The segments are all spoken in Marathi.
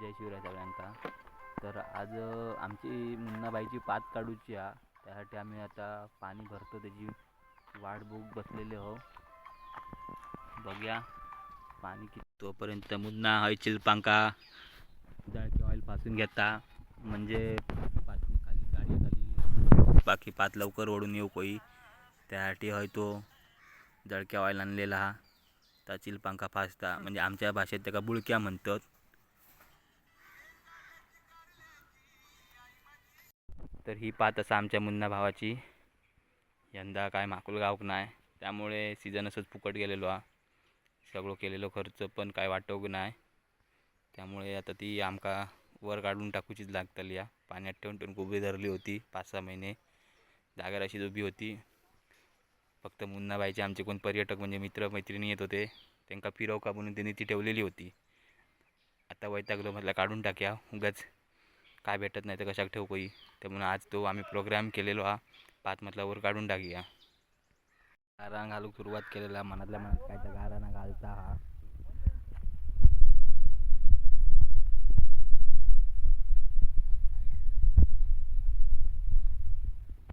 जय शिवराय सगळ्यांका. तर आज आमची मुन्नाबाईची पात काढूची हा त्यासाठी आम्ही आता पाणी भरतो त्याची वाट बघ बसलेले हो. बघूया पाणी किती तोपर्यंत मुन्ना हय चिलपांका जळकी ऑइलपासून घेता. म्हणजे पासून खाली गाडी खाली बाकी पात लवकर ओढून येऊ कोई. त्यासाठी हय तो जळक्या ऑइल आणलेला हा. त्या चिलपांका फासता. म्हणजे आमच्या भाषेत त्याका बुळक्या म्हणतात. तर ही पात असा आमच्या मुन्ना भावाची. यंदा काय माकुल गावक नाही. त्यामुळे सीझन असंच फुकट गेलेलो हा. सगळं केलेलो खर्च पण काय वाटोक नाही. त्यामुळे आता ती आमका वर काढून टाकूचीच लागतली या पाण्यात ठेवून ठेवून उभी धरली होती पाच सहा महिने. जागर अशीच उभी होती. फक्त मुन्नाबाईचे आमचे कोण पर्यटक म्हणजे मित्र मैत्रिणी येत होते. त्यांना फिरवका म्हणून त्यांनी ती ठेवलेली होती. आता वैतागलो म्हटलं काढून टाक्या. उगाच काय भेटत नाही तर कशाक ठेवू कोई त्यामुळे आज तो आम्ही प्रोग्राम केलेलो हा. पाच म्हटल्यावर काढून टाकूया. गारा घालूक सुरुवात केलेला मनातल्या मनात काय तर गाराना घालता हा.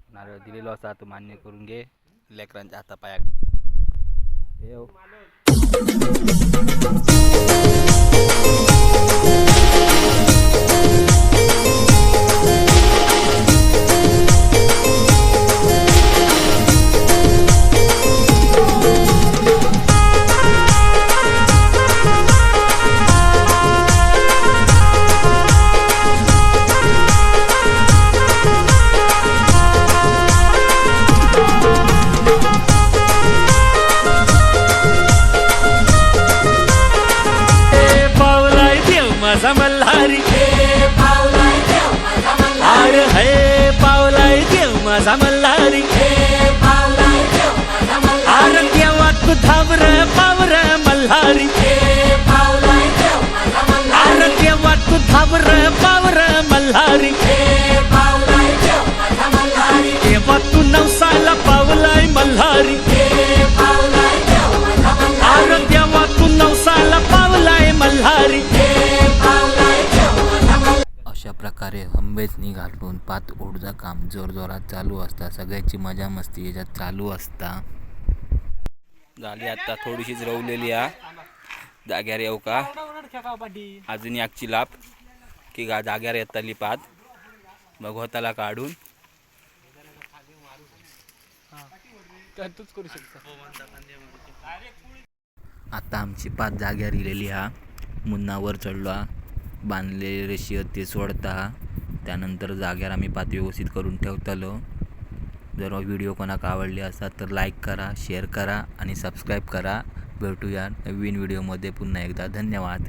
नारळ दिलेलो असा तो मान्य करून घे. लेकरांच्या हातापायाक माझा मल्हारी. आड हे पावलाय देव माझा मल्हारी. प्रकारे हंबेचनी घालून पात ओढचा काम जोरजोरात चालू असता. सगळ्याची मजा मस्ती याच्यात चालू असता. झाली आता थोडीशीच रवलेली हा. जाग्यार येऊ का? अजून एकची लाप. की गा जाग्यार येताली पात. भगवताला काढून. आता आमची पाच जाग्यार इलेली हा. मुन्नावर चढलो हा. बांधलेले रेषी ते सोडता. त्यानंतर जाग्यार आम्ही पात व्यवस्थित करून ठेवतलो. जर व्हिडिओ कोणाक आवडले असतात तर लाईक करा शेअर करा आणि सबस्क्राईब करा. भेटूया नवीन व्हिडिओमध्ये पुन्हा एकदा. धन्यवाद.